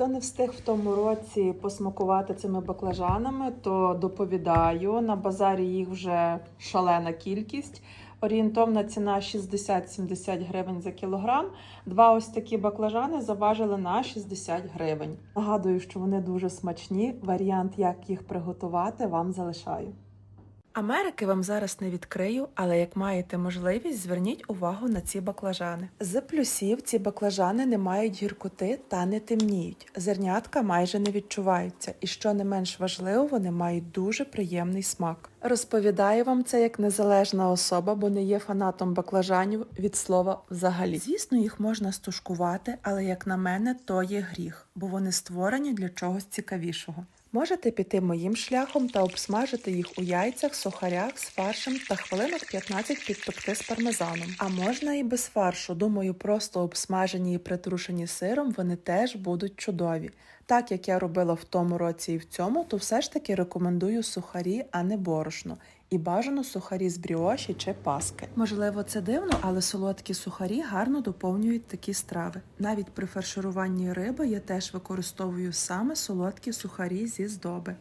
Хто не встиг в тому році посмакувати цими баклажанами, то доповідаю, на базарі їх вже шалена кількість. Орієнтовна ціна 60-70 гривень за кілограм. Два ось такі баклажани заважили на 60 гривень. Нагадую, що вони дуже смачні. Варіант, як їх приготувати, вам залишаю. Америки вам зараз не відкрию, але як маєте можливість, зверніть увагу на ці баклажани. З плюсів ці баклажани не мають гіркоти та не темніють. Зернятка майже не відчуваються, і що не менш важливо, вони мають дуже приємний смак. Розповідаю вам це як незалежна особа, бо не є фанатом баклажанів від слова взагалі. Звісно, їх можна стушкувати, але як на мене, то є гріх, бо вони створені для чогось цікавішого. Можете піти моїм шляхом та обсмажити їх у яйцях, сухарях з фаршем та хвилинок 15 підтопти з пармезаном. А можна і без фаршу. Думаю, просто обсмажені і притрушені сиром вони теж будуть чудові. Так як я робила в тому році і в цьому, то все ж таки рекомендую сухарі, а не борошно. І бажано сухарі з бріоші чи паски. Можливо, це дивно, але солодкі сухарі гарно доповнюють такі страви. Навіть при фаршируванні риби я теж використовую саме солодкі сухарі зі здоби.